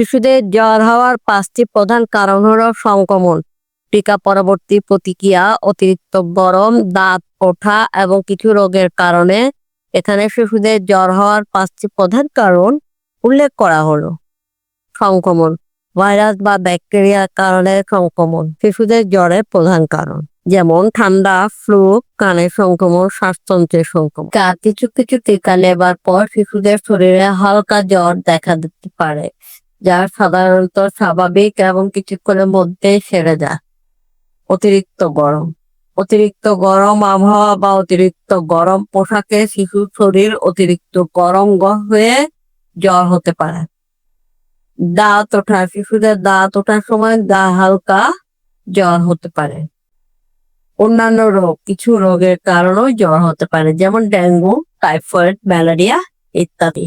শিশুদের জ্বর হওয়ার পাঁচটি প্রধান কারণ হল সংক্রমণ, টিকা পরবর্তী প্রতিক্রিয়া, অতিরিক্ত গরম, দাঁত, ওঠা এবং কিছু রোগের কারণে। এখানে শিশুদের জ্বর হওয়ার পাঁচটি প্রধান কারণ উল্লেখ করা হলো। সংক্রমণ, ভাইরাস বা ব্যাকটেরিয়ার কারণে সংক্রমণ, শিশুদের জ্বরের প্রধান কারণ। যেমন ঠান্ডা, ফ্লু কানের সংক্রমণ শ্বাসতন্ত্রের সংক্রমণ। কিছু কিছু টিকা নেবার পর শিশুদের শরীরে হালকা জ্বর দেখা দিতে পারে। যা সাধারণত স্বাভাবিক এবং কিছুক্ষণের মধ্যে সেরে যায়। অতিরিক্ত গরম। অতিরিক্ত গরম আবহাওয়া বা অতিরিক্ত গরম পোশাকে শিশুর শরীর অতিরিক্ত গরম হয়ে জ্বর হতে পারে। দাঁত ওঠা। শিশুদের দাঁত ওঠার সময় গা হালকা জ্বর হতে পারে। অন্যান্য রোগ। কিছু রোগের কারণেও জ্বর হতে পারে, যেমন ডেঙ্গু, টাইফয়েড, ম্যালেরিয়া ইত্যাদি।